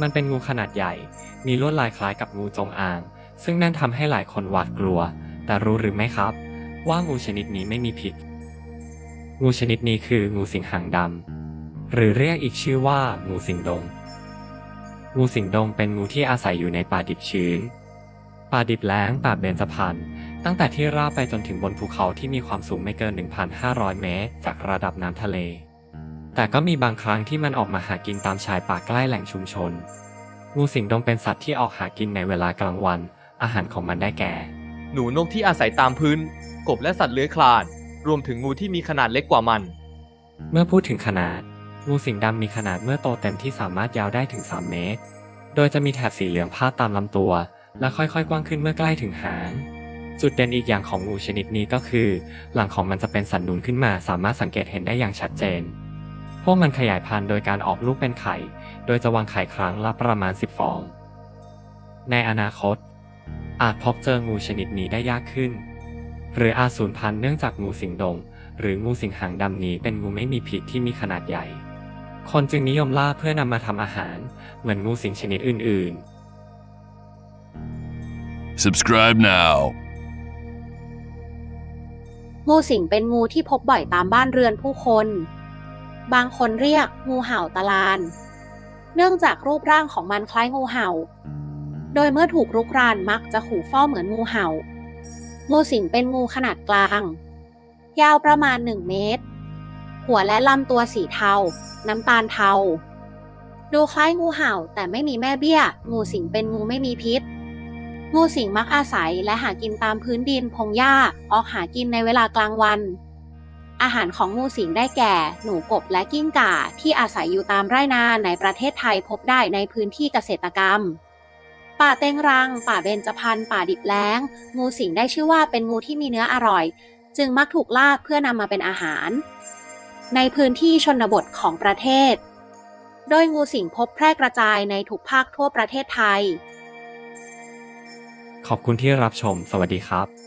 มันเป็นงูขนาดใหญ่ มีลวดลายคล้ายกับงูจงอาง ซึ่งนั่นทำให้หลายคนหวาดกลัว แต่รู้หรือไม่ครับ ว่างูชนิดนี้ไม่มีพิษ งูชนิดนี้คืองูสิงหางดำ หรือเรียกอีกชื่อว่างูสิงดง งูสิงดงเป็นงูที่อาศัยอยู่ในป่าดิบชื้น ป่าดิบแล้ง ป่าเบญจพรรณ ตั้งแต่ที่ราบไปจนถึงบนภูเขาที่มีความสูงไม่เกิน 1,500 เมตร จากระดับน้ำทะเล แต่ก็มีบางครั้งที่มันออกมาหากินตามชายป่าใกล้แหล่งชุมชน งูสิงดงเป็นสัตว์ที่ออกหากินในเวลากลางวัน อาหารของมันได้แก่ หนูนกที่อาศัยตามพื้น กบและสัตว์เลื้อยคลาน รวมถึงงูที่มีขนาดเล็กกว่ามัน เมื่อพูดถึงขนาด งูสิงดำมีขนาดเมื่อโตเต็มที่สามารถยาวได้ถึง 3 เมตร โดยจะมีแถบสีเหลืองพาดตามลำตัว และค่อยๆ กว้างขึ้นเมื่อใกล้ถึงหางจุดเด่นอีกอย่างของงูชนิดนี้ก็คือ หลังของมันจะเป็นสันนูนขึ้นมาสามารถสังเกตเห็นได้อย่างชัดเจนพ วกมันขยายพันธุ์โดยการออกลูกเป็นไข่ โดยจะวางไข่ครั้งละประมาณ 10 ฟอง ในอนาคต อาจพบเจองูชนิดนี้ได้ยากขึ้น หรืออาจสูญพันธุ์เนื่องจากงูสิงดง หรืองูสิงหางดำนี้เป็นงูไม่มีพิษที่มีขนาดใหญ่ คนจึงนิยมล่าเพื่อนำมาทำอาหาร เหมือนงูสิงชนิดอื่น ๆ Subscribe now. งูสิงเป็นงูที่พบบ่อยตามบ้านเรือนผู้คน บางคนเรียกงูเห่าตะลาน เนื่องจากรูปร่างของมันคล้ายงูเห่า โดยเมื่อถูกรุกรานมักจะขู่เฝ้าเหมือนงูเห่า งูสิงเป็นงูขนาดกลาง ยาวประมาณ 1 เมตร หัวและลำตัวสีเทา น้ำตาลเทา ดูคล้ายงูเห่าแต่ไม่มีแม่เบี้ย งูสิงเป็นงูไม่มีพิษ งูสิงมักอาศัยและหากินตามพื้นดินพงหญ้าออกหากินในเวลากลางวัน อาหารของงูสิงได้แก่ หนูกบและกิ้งก่า ที่อาศัยอยู่ตามไร่นาในประเทศไทยพบได้ในพื้นที่เกษตรกรรม ป่าเต็งรัง ป่าเบญจพรรณป่าดิบแล้ง งูสิงได้ชื่อว่าเป็นงูที่มีเนื้ออร่อย จึงมักถูกล่าเพื่อนำมาเป็นอาหาร ในพื้นที่ชนบทของประเทศ โดยงูสิงพบแพร่กระจายในทุกภาคทั่วประเทศไทย ขอบคุณที่รับชม สวัสดีครับ